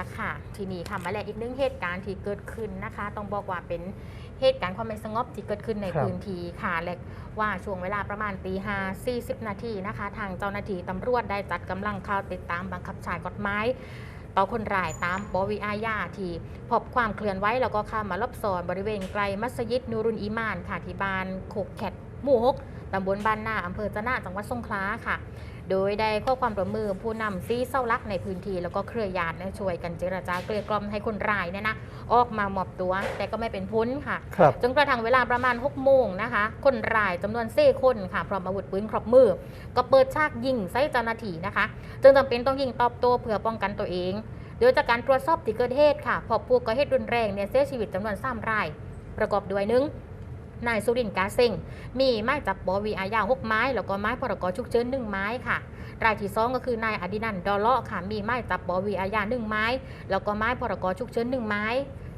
ละค่ะ ทีนี้ค่ะมาแล้วอีกหนึ่งเหตุการณ์ที่เกิดขึ้นนะคะ ต้องบอกว่าเป็นเหตุการณ์ความไม่สงบที่เกิดขึ้นในครับพื้นที่ค่ะและว่าช่วงเวลาประมาณตีห้าสี่สิบนาทีนะคะ ทางเจ้าหน้าที่ตำรวจได้จัดกำลังเข้าติดตามบังคับใช้กฎหมายต่อคนร้ายตามปวิอาญาที่พบความเคลื่อนไหวแล้วก็เข้ามาลบซอนบริเวณไกลมัสยิดนูรุนอีมานค่ะที่บ้านโคกแคทหมู่หก ตำบลบ้านนาอำเภอจะนาจังหวัดสงขลาค่ะ โดยได้ข้อความร่วมมือผู้นำซีเศร้ารักในพื้นที่แล้วก็เครือญาติเนี่ยช่วยกันเจรจาเกลี้ยกล่อมให้คนร้ายเนี่ยนะออกมามอบตัว แต่ก็ไม่เป็นพ้นค่ะครับจนกระทั่งเวลาประมาณ6โมงนะคะ คนร้ายจำนวนเซ่คนค่ะพร้อมอาวุธปืนครบมือ ก็เปิดฉากยิงใส่เจ้าหน้าที่นะคะจึงจำเป็นต้องยิงตอบโต้เพื่อป้องกันตัวเอง โดยจากการตรวจสอบที่เกิดเหตุค่ะพบผู้ก่อเหตุรุนแรงเนี่ยเสียชีวิตจำนวน3ราย ประกอบด้วยหนึ่ง นายสุรินทร์กาเซ็งมีไม้จับบอวีอาญาหกไม้ แล้วก็ไม้พรกฉุกเฉินหนึ่งไม้ค่ะ รายที่สองก็คือนายอดินันดอเลาะค่ะ มีไม้จับบอวีอาญาหนึ่งไม้ แล้วก็ไม้พรกฉุกเฉินหนึ่งไม้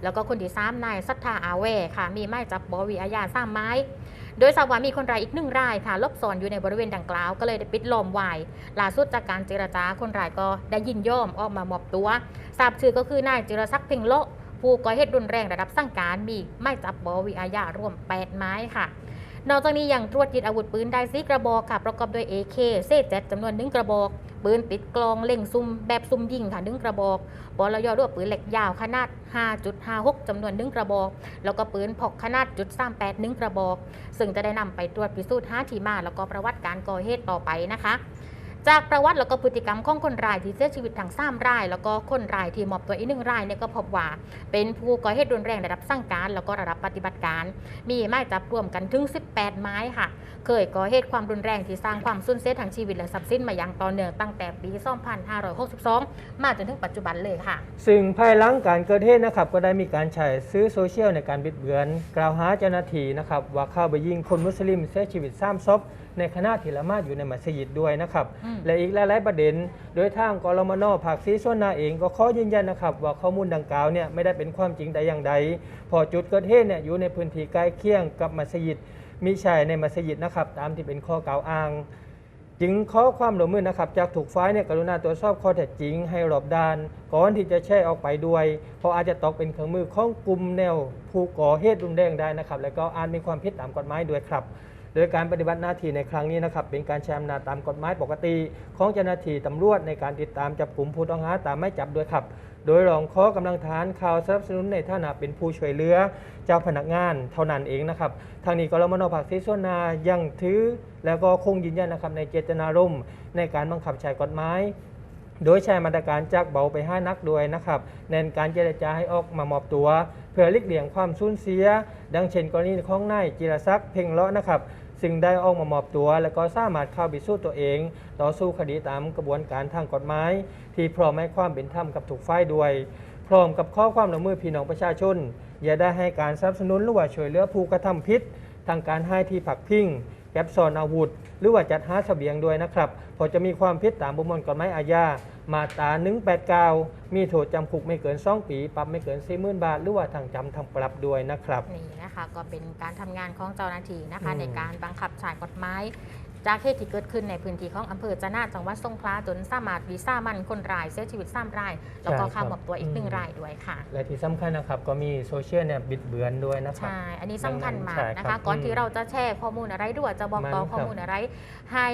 แล้วก็คนที่สามนายสัทธาอาแวค่ะ มีไม้จับบอวีอาญาสามไม้ โดยทราวามีคนร้ายอีกหนึ่งรายค่ะลบซ่อนอยู่ในบริเวณดังกล่าวก็เลยได้ปิดล้อมไว้ล่าสุดจากการเจรจาคนร้ายก็ได้ยินยอมออกมามอบตัวทราบชื่อก็คือนายจิรศักดิ์เพ่งโละ ผู้ก่อเหตุรุนแรงระดับสั่งการมีไม้จับบอวีอาญารวม 8 ไม้ค่ะนอกจากนี้ยังตรวจยึดอาวุธปืนได้สีกระบอกค่ะ ประกอบด้วย AK เศษเจ็ดจำนวนหนึ่งกระบอก ปืนติดกลองเล็งซุ่มแบบซุ่มยิงค่ะหนึ่งกระบอกปลยด้วยปืนเหล็กยาวขนาด 5.56จำนวนหนึ่งกระบอก แล้วก็ปืนพกขนาดจุด38หนึ่งกระบอก ซึ่งจะได้นำไปตรวจพิสูจน์หาที่มาแล้วก็ประวัติการก่อเหตุต่อไปนะคะ จากประวัติแล้วก็พฤติกรรมของคนรายที่เสียชีวิตทั้งสามราย แล้วก็คนรายที่มอบตัวอีกหนึ่งรายเนี่ยก็พบว่า เป็นผู้ก่อเหตุรุนแรงระดับสั่งการ แล้วก็ระดับปฏิบัติการ มีไม้จับรวมกันถึง 18 ไม้ค่ะ เคยก่อเหตุความรุนแรงที่สร้างความสูญเสียทางชีวิตและทรัพย์สินมาอย่างต่อเนื่องตั้งแต่ปี 2562 มาจนถึงปัจจุบันเลยค่ะ ซึ่งภายหลังการเกิดเหตุนะครับก็ได้มีการใช้ซื้อโซเชียลในการบิดเบือน กล่าวหาเจ้าหน้าที่นะครับว่าเข้าไปยิงคนมุสลิมเสียชีวิตซ้ำศพในคณะที่ละหมาดอยู่ในมัสยิดด้วยนะครับและอีกหลาย ๆ ประเด็น โดยทางกรมนภาคซีส่วนนาเองก็ขอยืนยันนะครับว่าข้อมูลดังกล่าวเนี่ยไม่ได้เป็นความจริงแต่อย่างใด พอจุดเกิดเหตุเนี่ยอยู่ในพื้นที่ใกล้เคียงกับมัสยิดมิใช่ในมัสยิดนะครับตามที่เป็นข้อกล่าวอ้าง จึงขอความร่วมมือนะครับจากถูกฝ่ายเนี่ยกรุณาตรวจสอบข้อเท็จจริงให้รอบด้าน ก่อนที่จะแชร์ออกไปด้วย เพราะอาจจะตกเป็นเครื่องมือของกลุ่มแนว ผู้ก่อเหตุรุนแรงได้นะครับ และก็อาจมีความผิดตามกฎหมายด้วยครับ โดยการปฏิบัติหน้าที่ในครั้งนี้นะครับเป็นการใช้อำนาจตามกฎหมายปกติ ของเจ้าหน้าที่ตำรวจในการติดตามจับกลุ่มผู้ต้องหาตามหมายจับด้วยครับ โดยรองข้อกำลังฐานข่าวสนับสนุนในฐานะเป็นผู้ช่วยเหลือ เจ้าพนักงานเท่านั้นเองนะครับทางนี้กรมนภาคที่ส่วนนายังถือ แล้วก็คงยืนยันนะครับในเจตนารมณ์ในการบังคับใช้กฎหมายโดยใช้มาตรการจากเบาไปห้านักด้วยนะครับเน้นการเจรจาให้ออกมามอบตัว เพื่อลีกเลี่ยงความสูญเสีย ดังเช่นกรณีของนายจิรศักดิ์เพ่งเลาะนะครับ ซึ่งได้ออกมามอบตัว และก็สามารถเข้าพิสูจน์ตัวเอง ต่อสู้คดีตามกระบวนการทางกฎหมาย ที่พร้อมให้ความเป็นธรรมกับถูกฝ่ายด้วย พร้อมกับข้อความระมือพี่น้องประชาชน อย่าได้ให้การสนับสนุนหรือว่าช่วยเหลือผู้กระทำผิดทางการให้ที่ผักพิง แก็บซ่อนอาวุธ หรือว่าจัดหาเสบียงด้วยนะครับเพอจะมีความผิดตามประมวลกฎหมายอาญามาตรา189 มีโทษจำคุกไม่เกิน 2 ปี ปรับไม่เกิน 40,000 บาท หรือว่าทางจำทางปรับด้วยนะครับ นี่นะคะก็เป็นการทำงานของเจ้าหน้าที่นะคะอืมในการบังคับใช้กฎหมาย จากเหตุที่เกิดขึ้นในพื้นที่ของอำเภอจะนาจังหวัดสงขลาจนสามารถวีซ่ามันคนรายเสียชีวิตสามราย แล้วก็ข้ามหมอบตัวอีกหนึ่งรายด้วยค่ะ และที่สำคัญนะครับก็มีโซเชียลเนี่ยบิดเบือนด้วยนะครับใช่อันนี้สำคัญมากใช่นะครัคะบก่อนที่อืมเราจะแชร์ข้อมูลอะไรหรือว่าจะบอกต่อมันครับข้อมูลอะไร ให้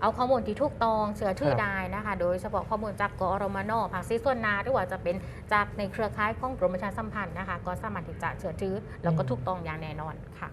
เอาข้อมูลที่ถูกต้องเชื่อถือครับได้นะคะ โดยเฉพาะข้อมูลจากกอรมนภาคซีส่วนนาหรือว่าจะเป็นจากในเครือข่ายของกรมประชาสัมพันธ์นะคะ ก็สามารถที่จะเชื่อถือแล้วก็ถูกต้องอย่างแน่นอนค่ะ